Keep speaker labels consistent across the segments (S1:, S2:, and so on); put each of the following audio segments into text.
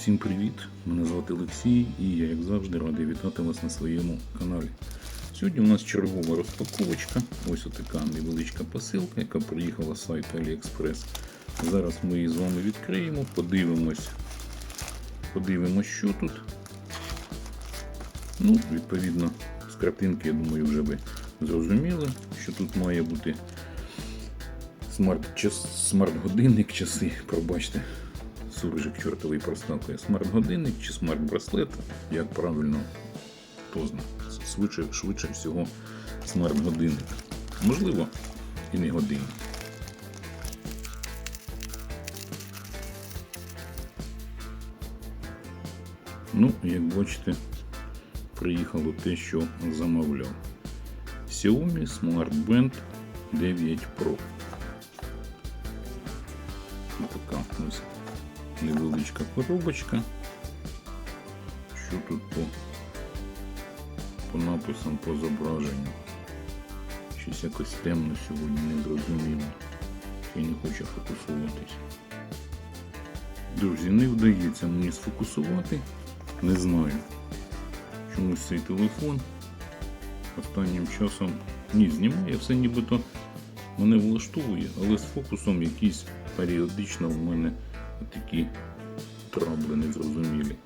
S1: Всім привіт! Мене звати Олексій і я, як завжди, радий вітати вас на своєму каналі. Сьогодні у нас чергова розпаковочка. Ось така невеличка посилка, яка приїхала з сайту AliExpress. Зараз ми її з вами відкриємо, подивимось, подивимось, що тут. Ну, відповідно, з картинки, я думаю, вже ви зрозуміли, що тут має бути смарт, смарт-годинник, часи, пробачте суржик чортовий проставкою смарт-годинник чи смарт-браслет, як правильно хто. Швидше, швидше всього смарт-годинник. Можливо, і не годинник. Ну, як бачите, приїхало те, що замовляв. Xiaomi Smart Band 9 Pro. Така ось невеличка коробочка. Що тут по, по написам, по зображенню? Щось якось темно сьогодні не зрозуміло. Я не хочу фокусуватись. Друзі, не вдається мені сфокусувати. Не знаю. Чомусь цей телефон останнім часом ні, знімає все нібито мене влаштовує, але з фокусом якісь періодично в мене такі трабли незрозумілі.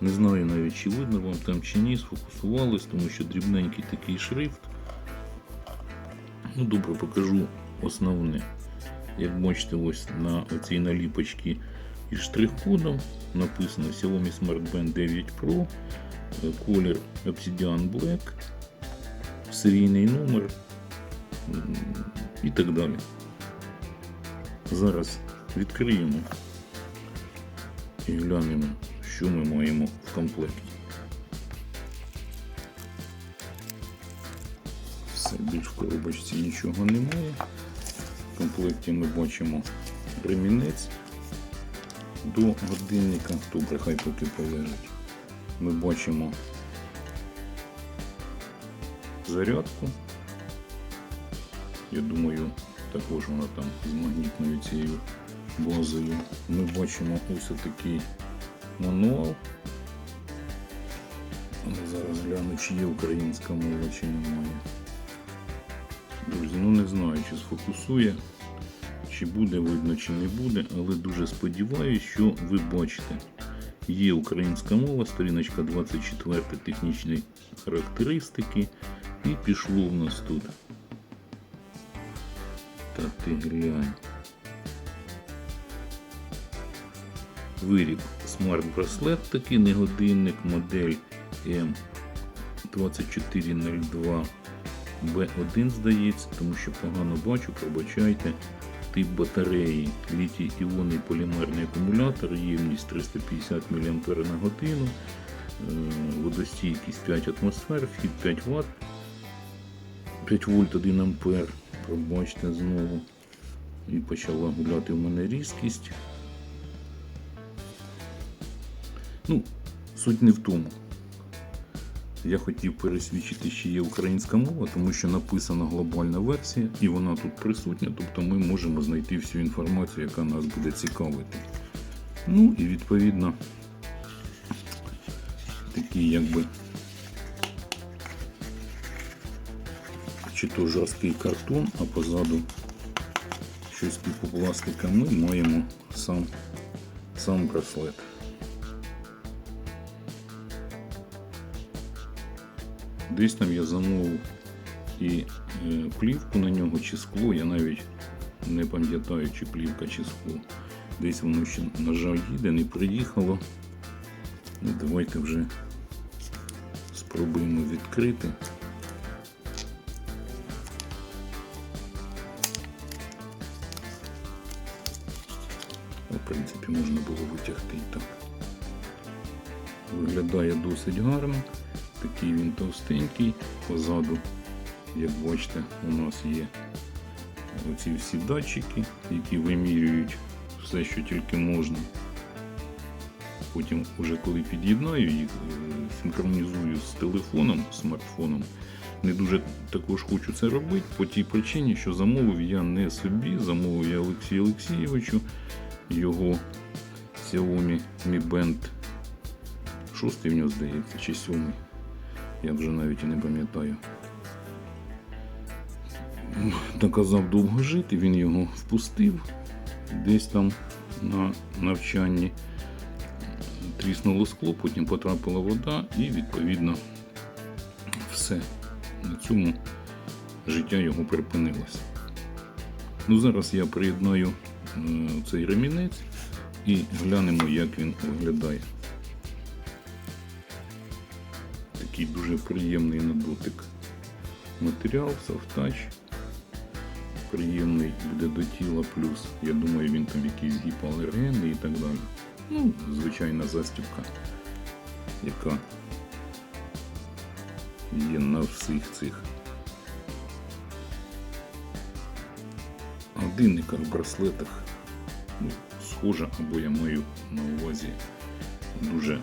S1: Не знаю навіть, чи видно вам там чи ні, сфокусувались, тому що дрібненький такий шрифт. Ну, добре, покажу основне. Як бачите, ось на цій наліпочці із штрих-кодом написано Xiaomi Smart Band 9 Pro, колір Obsidian Black, серійний номер і так далі. Зараз відкриємо і глянемо, що ми маємо в комплекті. Все, більш в коробочці нічого немає. В комплекті ми бачимо ремінець до годинника. Добре, хай поки полежить. Ми бачимо зарядку. Я думаю, також вона там з магнітною цією базою. Ми бачимо ось такий мануал. Зараз гляну, чи є українська мова, чи немає. Друзі, ну не знаю, чи сфокусує, чи буде видно, чи не буде, але дуже сподіваюся, що ви бачите. Є українська мова, сторіночка 24 технічні характеристики. І пішло в нас тут. Та ти глянь. Виріб смарт-браслет такий не годинник, модель М2402 B1 здається, тому що погано бачу, пробачайте. Тип батареї літій іонний полімерний акумулятор, ємність 350 мАч на годину, е, водостійкість 5 атмосфер, вхід 5 Вт, 5 вольт 1 ампер. Пробачте знову. І почала гуляти в мене різкість. Ну, суть не в тому. Я хотів пересвідчити, що є українська мова, тому що написана глобальна версія і вона тут присутня, тобто ми можемо знайти всю інформацію, яка нас буде цікавити. Ну і відповідно такий якби чи то жорсткий картон, а позаду щось типу пластика ми маємо сам, сам браслет. Десь там я замовив і е, плівку на нього чи скло, я навіть не пам'ятаю, чи плівка, чи скло. Десь воно ще, на жаль, їде, не приїхало. Ну, давайте вже спробуємо відкрити. Ну, В принципі, можна було витягти і так. Виглядає досить гарно. Такий він товстенький. Позаду, як бачите, у нас є оці всі датчики, які вимірюють все, що тільки можна. Потім, уже коли під'єднаю їх, е, синхронізую з телефоном, смартфоном. Не дуже також хочу це робити по тій причині, що замовив я не собі, замовив я Олексію Олексійовичу його Xiaomi Mi Band 6 в нього здається, чи 7. Я вже навіть і не пам'ятаю. Наказав довго жити, він його впустив десь там на навчанні. Тріснуло скло, потім потрапила вода і відповідно все. На цьому життя його припинилося. Ну, зараз я приєднаю е, цей ремінець і глянемо, як він виглядає. Такий дуже приємний на дотик матеріал, софтач. Приємний буде до тіла, плюс, я думаю, він там якийсь гіпоалергенний і так далі. Ну, звичайна застібка, яка є на всіх цих годинниках, браслетах. Ну, схожа, або я маю на увазі дуже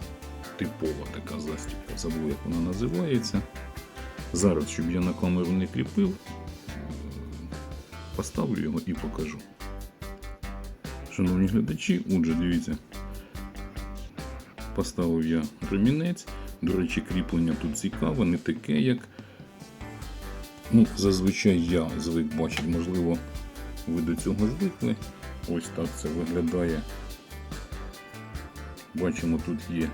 S1: типова така застібка. Забув, як вона називається. Зараз, щоб я на камеру не кріпив, поставлю його і покажу. Шановні глядачі, отже, дивіться, поставив я ремінець. До речі, кріплення тут цікаве, не таке, як ну, зазвичай я звик бачити, можливо, ви до цього звикли. Ось так це виглядає. Бачимо, тут є,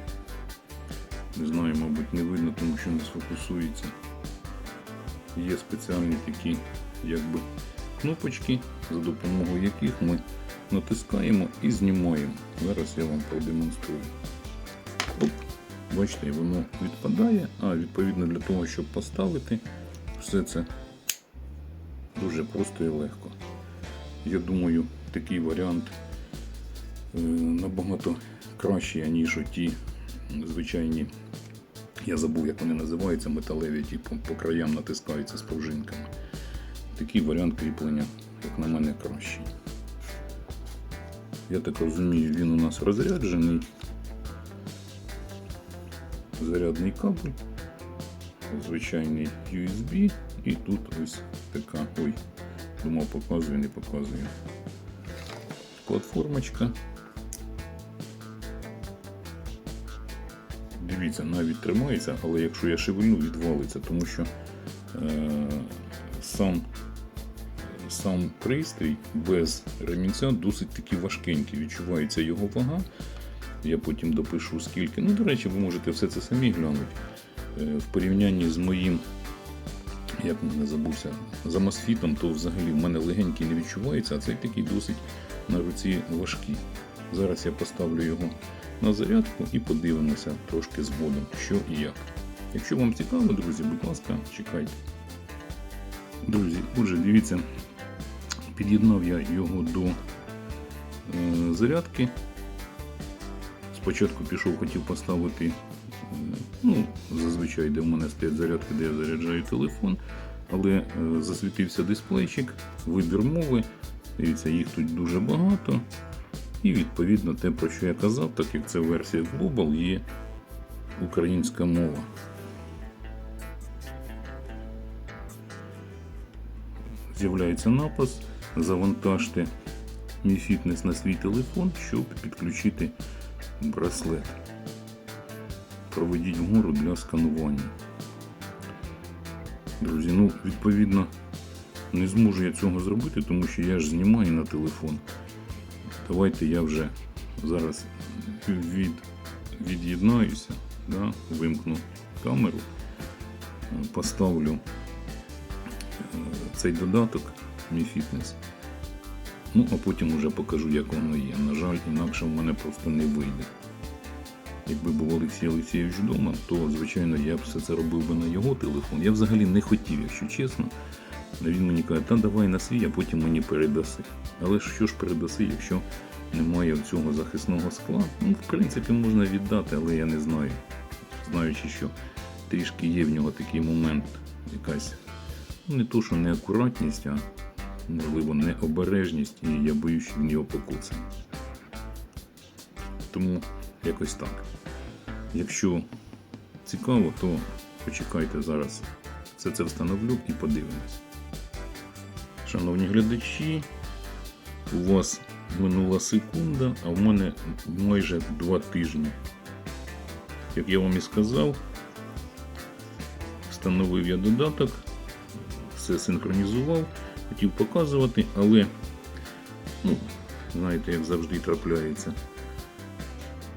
S1: не знаю, мабуть, не видно, тому що не сфокусується. Є спеціальні такі якби кнопочки, за допомогою яких ми натискаємо і знімаємо. Зараз я вам продемонструю. Оп, бачите, воно відпадає, а відповідно для того, щоб поставити все це дуже просто і легко. Я думаю, такий варіант е, набагато кращий, ніж ті звичайні. Я забув, як вони називаються, металеві, ті по, по краям натискаються з пружинками. Такий варіант кріплення, як на мене, кращий. Я так розумію, він у нас розряджений. Зарядний кабель, звичайний USB і тут ось така. Ой, думав показую, не показую. Платформочка. Дивіться, навіть тримається, але якщо я шевельну, відвалиться, тому що е, сам, сам пристрій без ремінця досить таки важкенький. Відчувається його вага. Я потім допишу скільки. Ну, до речі, ви можете все це самі глянути. Е, в порівнянні з моїм, як не забувся, за мосфітом, то взагалі в мене легенький не відчувається, а цей такий досить на руці важкий. Зараз я поставлю його на зарядку і подивимося трошки згодом, що і як. Якщо вам цікаво, друзі, будь ласка, чекайте. Друзі, отже, дивіться, під'єднав я його до е, зарядки. Спочатку пішов, хотів поставити, е, ну, зазвичай, де в мене стоять зарядки, де я заряджаю телефон, але е, засвітився дисплейчик, вибір мови. Дивіться, їх тут дуже багато. І відповідно те, про що я казав, так як це версія Global, є українська мова. З'являється напис, завантажте мій фітнес на свій телефон, щоб підключити браслет. Проведіть вгору для сканування. Друзі, ну, відповідно, не зможу я цього зробити, тому що я ж знімаю на телефон. Давайте я вже зараз від, від'єднаюся, да, вимкну камеру, поставлю е, цей додаток, мій фітнес. Ну, а потім вже покажу, як воно є. На жаль, інакше в мене просто не вийде. Якби був Олексій Олексійович вдома, то, звичайно, я б все це робив би на його телефон. Я взагалі не хотів, якщо чесно. Він мені каже, та давай на свій, а потім мені передаси. Але що ж передаси, якщо немає цього захисного скла? Ну, в принципі, можна віддати, але я не знаю. Знаючи, що трішки є в нього такий момент, якась, ну не то, що неакуратність, а можливо необережність, і я боюсь, що в нього покуцане. Тому якось так. Якщо цікаво, то почекайте зараз. Все це встановлю і подивимось. Шановні глядачі, у вас минула секунда, а в мене майже два тижні. Як я вам і сказав, встановив я додаток, все синхронізував, хотів показувати, але, ну, знаєте, як завжди трапляється.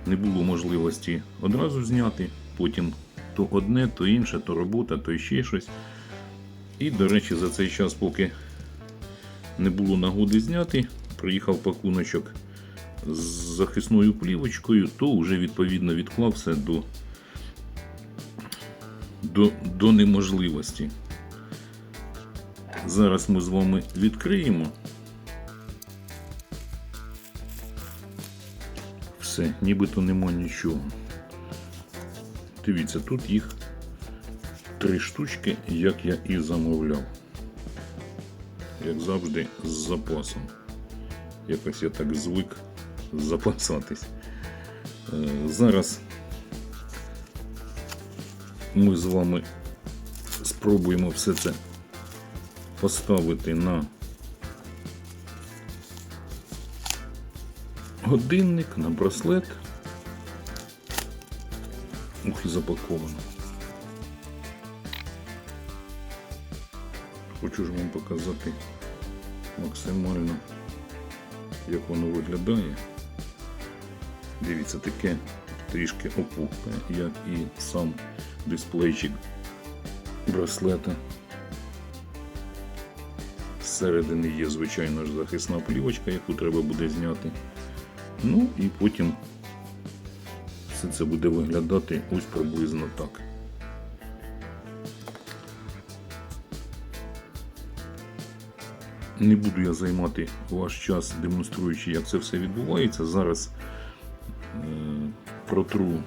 S1: Не було можливості одразу зняти, потім то одне, то інше, то робота, то ще щось. І, до речі, за цей час, поки не було нагоди зняти, приїхав пакуночок з захисною плівочкою, то вже відповідно відклав все до, до, до неможливості. Зараз ми з вами відкриємо. Все, нібито нема нічого. Дивіться, тут їх три штучки, як я і замовляв. Як завжди, з запасом. Якось я так звик запасатись. Е, Зараз ми з вами спробуємо все це поставити на годинник, на браслет. Ух, запаковано. Хочу ж вам показати максимально, як воно виглядає. Дивіться, таке трішки опухле, як і сам дисплейчик браслета. Зсередини є, звичайно захисна плівочка, яку треба буде зняти. Ну і потім все це буде виглядати ось приблизно так. Не буду я займати ваш час, демонструючи, як це все відбувається. Зараз е, протру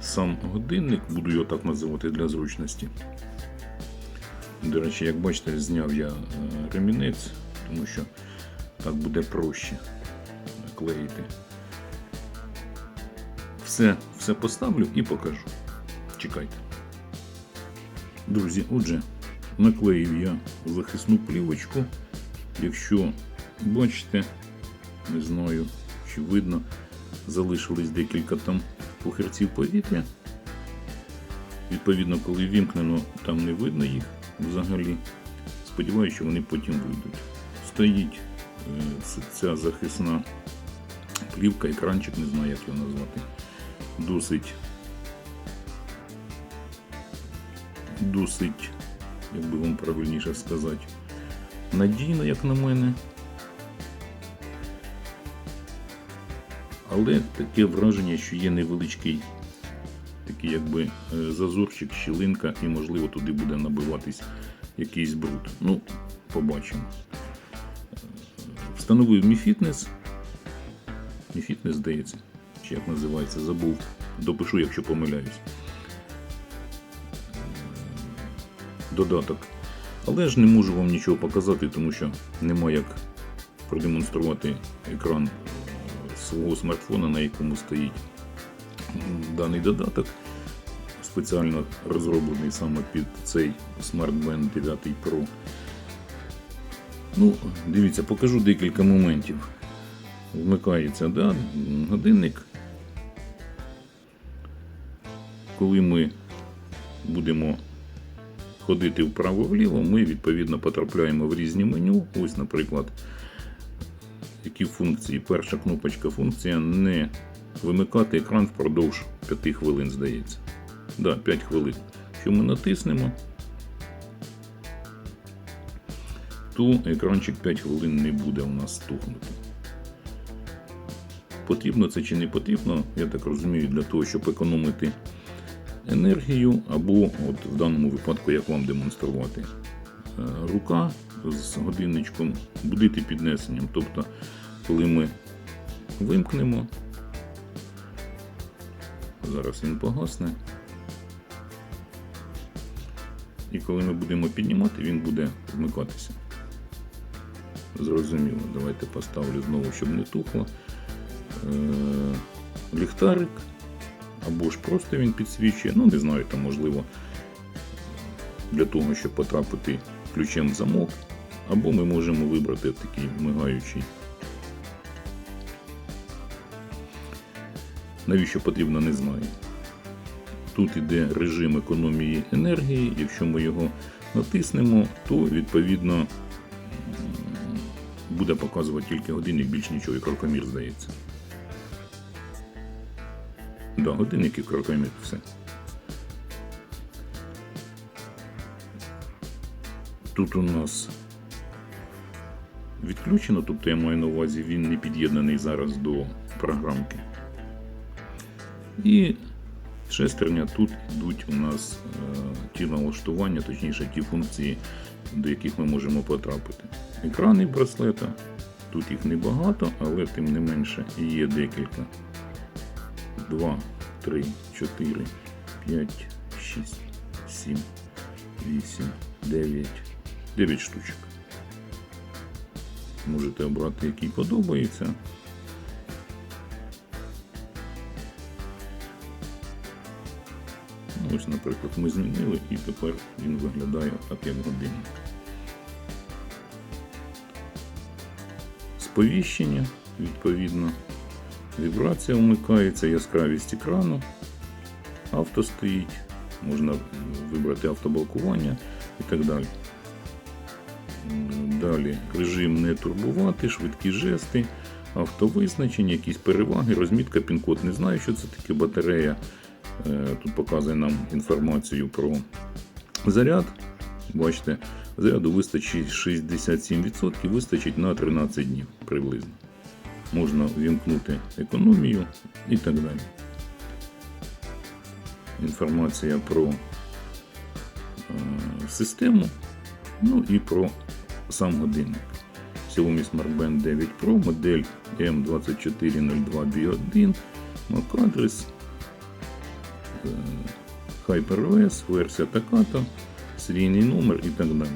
S1: сам годинник, буду його так називати для зручності. До речі, як бачите, зняв я е, ремінець, тому що так буде проще клеїти. Все, все поставлю і покажу. Чекайте. Друзі, отже, наклеїв я захисну плівочку. Якщо бачите, не знаю, чи видно, залишились декілька там похерців повітря. Відповідно, коли вімкнено, там не видно їх взагалі. Сподіваюся, що вони потім вийдуть. Стоїть е, ця захисна плівка, екранчик, не знаю, як його назвати. Досить. Досить, як би вам правильніше сказати, надійно, як на мене. Але таке враження, що є невеличкий такий якби е, зазорчик, щілинка, і можливо туди буде набиватись якийсь бруд. Ну, побачимо. Встановив. Mi Fitness, здається, чи як називається, забув. Допишу, якщо помиляюсь. Додаток. Але ж не можу вам нічого показати, тому що нема як продемонструвати екран свого смартфона, на якому стоїть даний додаток. Спеціально розроблений саме під цей Smart Band 9 Pro. Ну, дивіться, покажу декілька моментів. Вмикається да, годинник. Коли ми будемо ходити вправо-вліво, ми відповідно потрапляємо в різні меню. Ось, наприклад, які функції. Перша кнопочка функція не вимикати екран впродовж 5 хвилин, здається. Да, 5 хвилин. Якщо ми натиснемо, то екранчик 5 хвилин не буде у нас стухнути. Потрібно це чи не потрібно, я так розумію, для того, щоб економити енергію, або от в даному випадку, як вам демонструвати, Е, рука з годинничком будити піднесенням. Тобто, коли ми вимкнемо, зараз він погасне. І коли ми будемо піднімати, він буде вмикатися. Зрозуміло, давайте поставлю знову, щоб не тухло. Е, ліхтарик, або ж просто він підсвічує, ну не знаю, там можливо для того, щоб потрапити ключем в замок, або ми можемо вибрати такий мигаючий. Навіщо потрібно, не знаю. Тут йде режим економії енергії, якщо ми його натиснемо, то відповідно буде показувати тільки годинник, більше нічого і крокомір здається. Да, годинник і крокомір, все. Тут у нас відключено, тобто я маю на увазі, він не під'єднаний зараз до програмки. І шестерня тут йдуть у нас е, ті налаштування, точніше ті функції, до яких ми можемо потрапити. Екрани браслета, тут їх небагато, але тим не менше є декілька. 2, 3, 4, 5, 6, 7, 8, 9, 9 штучок. Можете обрати, який подобається. Ну, Ось, наприклад, ми змінили і тепер він виглядає так, як годинник. Сповіщення, відповідно, вібрація вмикається, яскравість екрану, авто стоїть, можна вибрати автоблокування і так далі. Далі режим не турбувати, швидкі жести, автовизначення, якісь переваги, розмітка, пін-код. Не знаю, що це таке батарея. Е, Тут показує нам інформацію про заряд. Бачите, заряду вистачить 67%, вистачить на 13 днів приблизно. Можна вімкнути економію і так далі. Інформація про е, систему, ну і про сам годинник. Xiaomi Smart Band 9 Pro, модель M2402B1, MAC-адрес, HyperOS, версія Takato, серійний номер і так далі.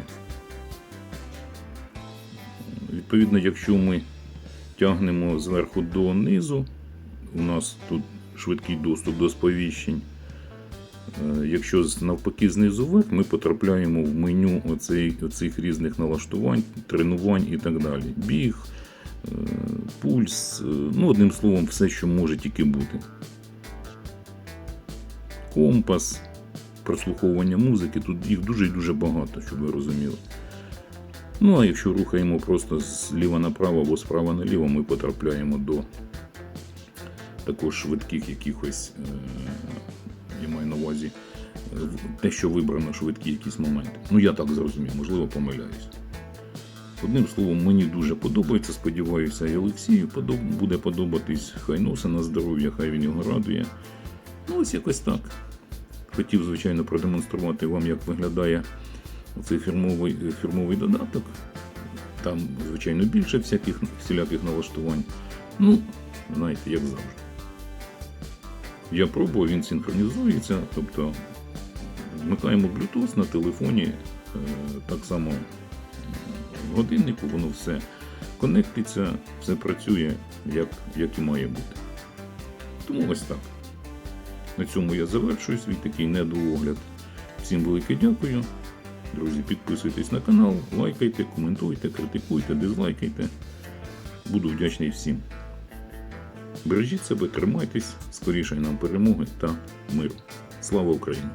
S1: Відповідно, якщо ми тягнемо зверху до низу, у нас тут швидкий доступ до сповіщень. Е, Якщо навпаки знизу вверх, ми потрапляємо в меню оцей, оцих різних налаштувань, тренувань і так далі. Біг, е, пульс, е, ну, одним словом, все, що може тільки бути. Компас, прослуховування музики, тут їх дуже і дуже багато, щоб ви розуміли. Ну, а якщо рухаємо просто зліва направо або справа наліво, ми потрапляємо до також швидких якихось, е, я маю на увазі, е, те, що вибрано швидкі якісь моменти. Ну, я так зрозумів, можливо, помиляюсь. Одним словом, мені дуже подобається. Сподіваюся, і Олексію буде подобатись. Хай носа на здоров'я, хай він його радує. Ну, ось якось так. Хотів, звичайно, продемонструвати вам, як виглядає цей фірмовий, фірмовий додаток. Там, звичайно, більше всяких всіляких налаштувань. Ну, знаєте, як завжди. Я пробував, він синхронізується, тобто вмикаємо Bluetooth на телефоні, е, так само в годиннику, воно все конектиться, все працює, як, як і має бути. Тому ось так. На цьому я завершую свій такий недоогляд. Всім велике дякую. Друзі, підписуйтесь на канал, лайкайте, коментуйте, критикуйте, дизлайкайте. Буду вдячний всім. Бережіть себе, тримайтесь, скоріше нам перемоги та миру. Слава Україні!